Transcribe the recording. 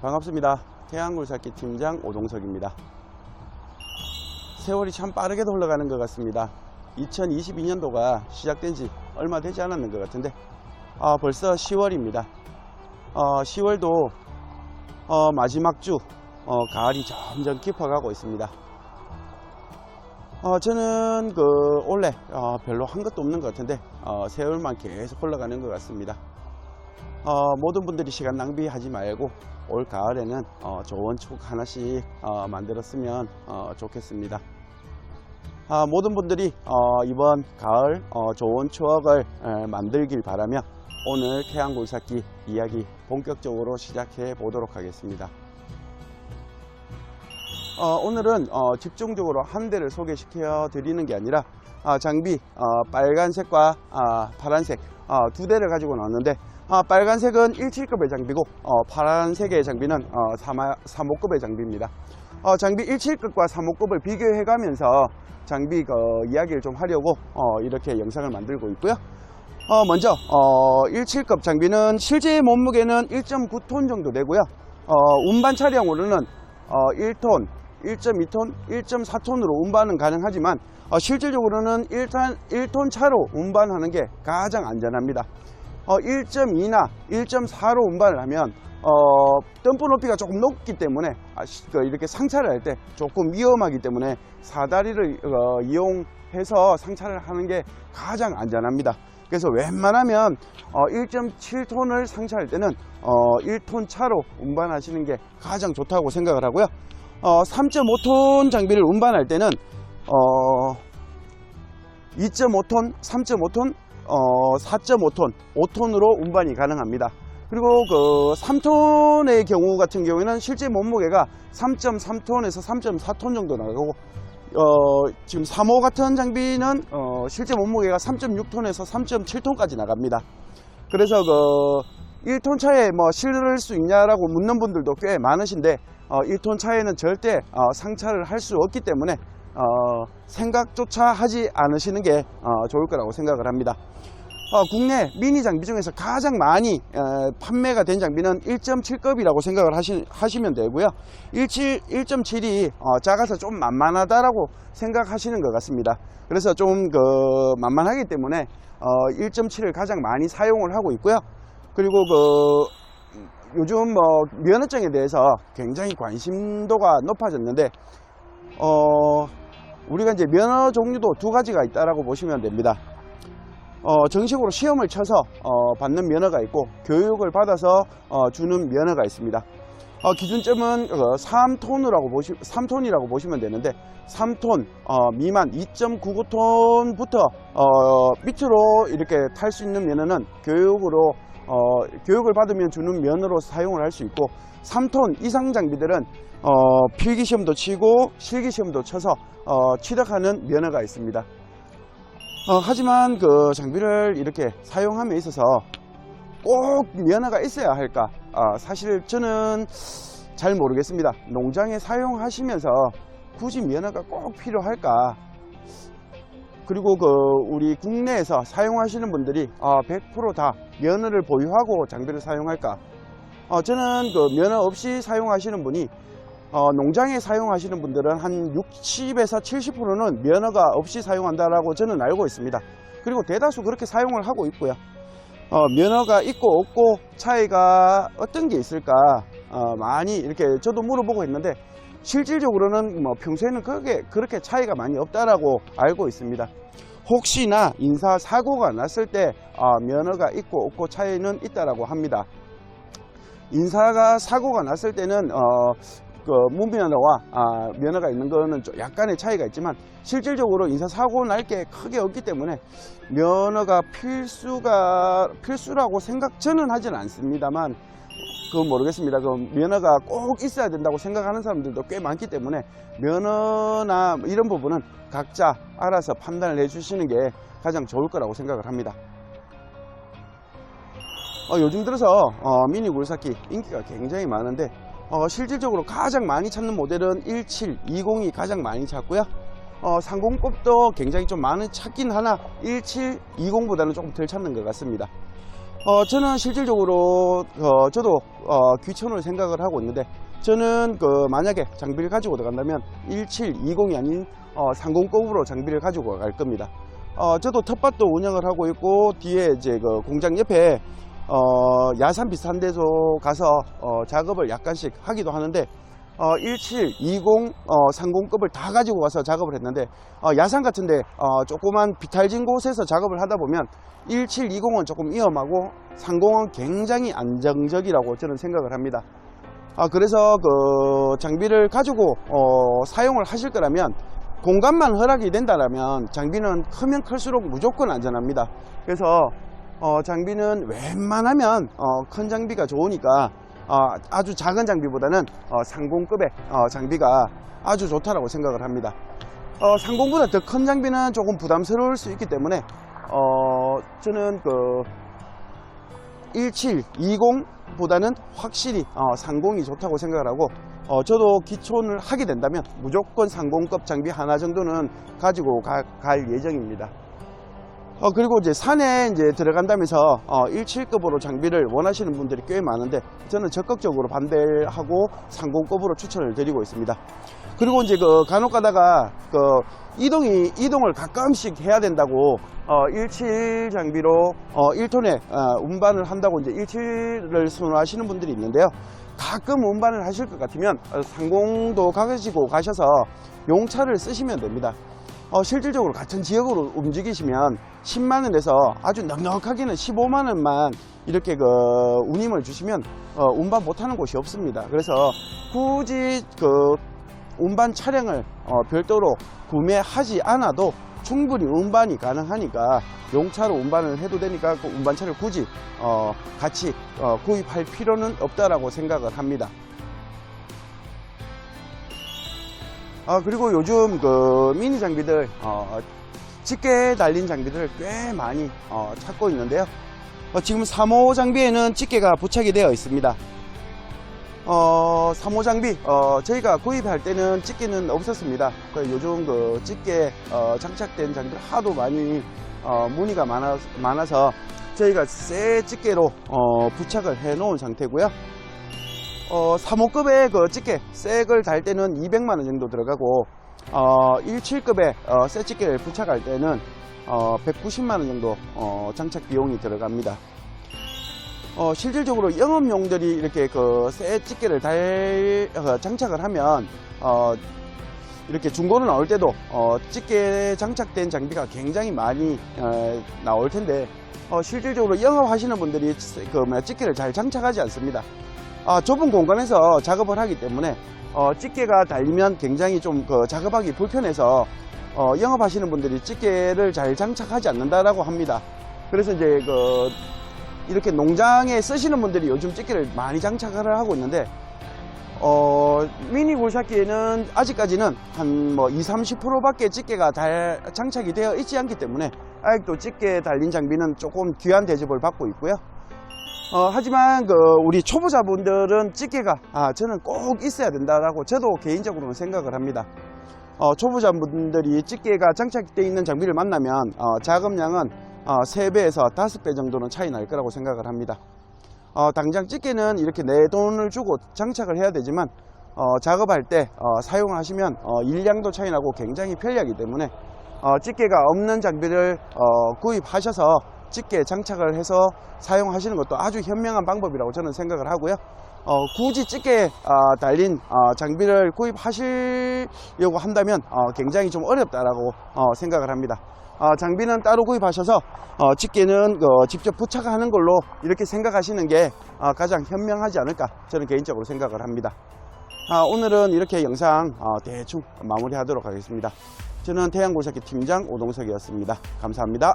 반갑습니다. 태양굴삭기 팀장 오동석입니다. 세월이 참 빠르게도 흘러가는 것 같습니다. 2022년도가 시작된 지 얼마 되지 않았는 것 같은데 아, 벌써 10월입니다. 어, 10월도 어, 마지막 주 어, 가을이 점점 깊어가고 있습니다. 어, 저는 그 원래 어, 별로 한 것도 없는 것 같은데 어, 세월만 계속 흘러가는 것 같습니다. 어, 모든 분들이 시간 낭비하지 말고 올 가을에는 어, 좋은 추억 하나씩 어, 만들었으면 어, 좋겠습니다. 아, 모든 분들이 어, 이번 가을 어, 좋은 추억을 에, 만들길 바라며 오늘 태양굴삭기 이야기 본격적으로 시작해 보도록 하겠습니다. 어, 오늘은 어, 집중적으로 한 대를 소개시켜 드리는 게 아니라 아, 장비 어, 빨간색과 아, 파란색 어, 두 대를 가지고 나왔는데 아, 빨간색은 17급의 장비고 어, 파란색의 장비는 어, 3 호급의 장비입니다. 어, 장비 17급과 3호급을 비교해 가면서 장비 그 이야기를 좀 하려고 어, 이렇게 영상을 만들고 있고요. 어, 먼저 어, 17급 장비는 실제 몸무게는 1.9톤 정도 되고요. 어, 운반 차량으로는 어, 1톤, 1.2톤, 1.4톤으로 운반은 가능하지만 어, 실질적으로는 일단 1톤 차로 운반하는 게 가장 안전합니다. 어, 1.2나 1.4로 운반을 하면 어, 덤프 높이가 조금 높기 때문에 아, 시- 그 이렇게 상차를 할 때 조금 위험하기 때문에 사다리를 어, 이용해서 상차를 하는 게 가장 안전합니다. 그래서 웬만하면 어, 1.7톤을 상차할 때는 어, 1톤 차로 운반하시는 게 가장 좋다고 생각을 하고요. 어, 3.5톤 장비를 운반할 때는 어, 2.5톤, 3.5톤, 어, 4.5톤, 5톤으로 운반이 가능합니다. 그리고 그 3톤의 경우 같은 경우에는 실제 몸무게가 3.3톤에서 3.4톤 정도 나가고 어, 지금 3호 같은 장비는 어, 실제 몸무게가 3.6톤에서 3.7톤까지 나갑니다. 그래서 그 1톤 차에 뭐 실을 수 있냐라고 묻는 분들도 꽤 많으신데 어, 1톤 차에는 절대 어, 상차를 할 수 없기 때문에 어, 생각조차 하지 않으시는 게 어, 좋을 거라고 생각을 합니다. 어, 국내 미니 장비 중에서 가장 많이 어, 판매가 된 장비는 1.7급이라고 생각을 하시, 하시 면 되고요. 17, 1.7이 어, 작아서 좀 만만하다라고 생각하시는 것 같습니다. 그래서 좀 그 만만하기 때문에 어, 1.7을 가장 많이 사용을 하고 있고요. 그리고 그 요즘 뭐 면허증에 대해서 굉장히 관심도가 높아졌는데 어, 우리가 이제 면허 종류도 두 가지가 있다라고 보시면 됩니다. 어, 정식으로 시험을 쳐서 어, 받는 면허가 있고 교육을 받아서 어, 주는 면허가 있습니다. 어, 기준점은 3톤이라고 보시 3톤이라고 보시면 되는데 3톤 어, 미만 2.99톤부터 어, 밑으로 이렇게 탈 수 있는 면허는 교육으로 어, 교육을 받으면 주는 면허로 사용을 할 수 있고 3톤 이상 장비들은 어, 필기 시험도 치고 실기 시험도 쳐서 어, 취득하는 면허가 있습니다. 어, 하지만 그 장비를 이렇게 사용함에 있어서 꼭 면허가 있어야 할까? 아, 사실 저는 잘 모르겠습니다. 농장에 사용하시면서 굳이 면허가 꼭 필요할까? 그리고 그 우리 국내에서 사용하시는 분들이 아, 100%다 면허를 보유하고 장비를 사용할까? 어, 저는 그 면허 없이 사용하시는 분이 어, 농장에 사용하시는 분들은 한 60에서 70%는 면허가 없이 사용한다라고 저는 알고 있습니다. 그리고 대다수 그렇게 사용을 하고 있고요. 어, 면허가 있고 없고 차이가 어떤 게 있을까 어, 많이 이렇게 저도 물어보고 있는데 실질적으로는 뭐 평소에는 그렇게 그렇게 차이가 많이 없다라고 알고 있습니다. 혹시나 인사 사고가 났을 때 아, 면허가 있고 없고 차이는 있다라고 합니다. 인사가 사고가 났을 때는 어, 그 무면허와 아, 면허가 있는 거는 좀 약간의 차이가 있지만 실질적으로 인사 사고 날 게 크게 없기 때문에 면허가 필수가 필수라고 생각 저는 하진 않습니다만 그건 모르겠습니다. 그 면허가 꼭 있어야 된다고 생각하는 사람들도 꽤 많기 때문에 면허나 뭐 이런 부분은 각자 알아서 판단을 해주시는 게 가장 좋을 거라고 생각을 합니다. 어, 요즘 들어서 어, 미니 굴삭기 인기가 굉장히 많은데 어, 실질적으로 가장 많이 찾는 모델은 1720이 가장 많이 찾고요. 어, 30급도 굉장히 좀 많이 찾긴 하나 1720보다는 조금 덜 찾는 것 같습니다. 어, 저는 실질적으로 어, 저도 어, 귀천을 생각을 하고 있는데 저는 그 만약에 장비를 가지고 들어간다면 1720이 아닌 어, 30급으로 장비를 가지고 갈 겁니다. 어, 저도 텃밭도 운영을 하고 있고 뒤에 이제 그 공장 옆에 어, 야산 비슷한 데서 가서 어, 작업을 약간씩 하기도 하는데 어, 17, 20, 어, 30급을 다 가지고 가서 작업을 했는데 어, 야산 같은데 어, 조그만 비탈진 곳에서 작업을 하다 보면 17, 20은 조금 위험하고 30은 굉장히 안정적이라고 저는 생각을 합니다. 아, 그래서 그 장비를 가지고 어, 사용을 하실 거라면 공간만 허락이 된다면 장비는 크면 클수록 무조건 안전합니다. 그래서 어, 장비는 웬만하면 어, 큰 장비가 좋으니까 어, 아주 작은 장비보다는 어, 상공급의 어, 장비가 아주 좋다라고 생각을 합니다. 어, 상공보다 더 큰 장비는 조금 부담스러울 수 있기 때문에 어, 저는 그 17, 20보다는 확실히 어, 상공이 좋다고 생각을 하고 어, 저도 기촌을 하게 된다면 무조건 상공급 장비 하나 정도는 가지고 가- 갈 예정입니다. 어, 그리고 이제 산에 이제 들어간다면서 어, 17급으로 장비를 원하시는 분들이 꽤 많은데 저는 적극적으로 반대하고 상공급으로 추천을 드리고 있습니다. 그리고 이제 그 간혹 가다가 그 이동이 이동을 가끔씩 해야 된다고 어, 17 장비로 어, 1톤에 어, 운반을 한다고 이제 17을 선호하시는 분들이 있는데요. 가끔 운반을 하실 것 같으면 어, 상공도 가지고 가셔서 용차를 쓰시면 됩니다. 어, 실질적으로 같은 지역으로 움직이시면 10만 원에서 아주 넉넉하게는 15만 원만 이렇게 그 운임을 주시면 어, 운반 못하는 곳이 없습니다. 그래서 굳이 그 운반 차량을 어, 별도로 구매하지 않아도 충분히 운반이 가능하니까 용차로 운반을 해도 되니까 그 운반차를 굳이 어, 같이 어, 구입할 필요는 없다라고 생각을 합니다. 아, 그리고 요즘 그 미니 장비들, 어, 집게 달린 장비들을 꽤 많이 어, 찾고 있는데요. 어, 지금 3호 장비에는 집게가 부착이 되어 있습니다. 어, 3호 장비, 어, 저희가 구입할 때는 집게는 없었습니다. 그 요즘 그 집게 어, 장착된 장비를 하도 많이 어, 문의가 많아, 많아서 저희가 새 집게로 어, 부착을 해 놓은 상태고요. 어, 3호급의 그 집게, 색을 달 때는 200만원 정도 들어가고, 어, 17급의 어, 새 집게를 부착할 때는 어, 190만원 정도 어, 장착 비용이 들어갑니다. 어, 실질적으로 영업용들이 이렇게 그 새 집게를 달, 어, 장착을 하면, 어, 이렇게 중고로 나올 때도 어, 집게 장착된 장비가 굉장히 많이 어, 나올 텐데, 어, 실질적으로 영업하시는 분들이 그 뭐야, 집게를 잘 장착하지 않습니다. 아, 좁은 공간에서 작업을 하기 때문에 어, 집게가 달리면 굉장히 좀 그 작업하기 불편해서 어, 영업하시는 분들이 집게를 잘 장착하지 않는다라고 합니다. 그래서 이제 그 이렇게 농장에 쓰시는 분들이 요즘 집게를 많이 장착을 하고 있는데 어, 미니 굴삭기에는 아직까지는 한 뭐 20, 30%밖에 집게가 달, 장착이 되어 있지 않기 때문에 아직도 집게 달린 장비는 조금 귀한 대접을 받고 있고요. 어, 하지만 그 우리 초보자분들은 집게가 아 저는 꼭 있어야 된다라고 저도 개인적으로는 생각을 합니다. 어, 초보자분들이 집게가 장착되어 있는 장비를 만나면 어, 작업량은 어, 3배에서 5배 정도는 차이 날 거라고 생각을 합니다. 어, 당장 집게는 이렇게 내 돈을 주고 장착을 해야 되지만 어, 작업할 때 어, 사용하시면 어, 일량도 차이 나고 굉장히 편리하기 때문에 어, 집게가 없는 장비를 어, 구입하셔서 집게 장착을 해서 사용하시는 것도 아주 현명한 방법이라고 저는 생각을 하고요. 어, 굳이 집게 어, 달린 어, 장비를 구입하시려고 한다면 어, 굉장히 좀 어렵다라고 어, 생각을 합니다. 어, 장비는 따로 구입하셔서 어, 집게는 어, 직접 부착하는 걸로 이렇게 생각하시는 게 어, 가장 현명하지 않을까 저는 개인적으로 생각을 합니다. 아, 오늘은 이렇게 영상 어, 대충 마무리하도록 하겠습니다. 저는 태양고사기 팀장 오동석이었습니다. 감사합니다.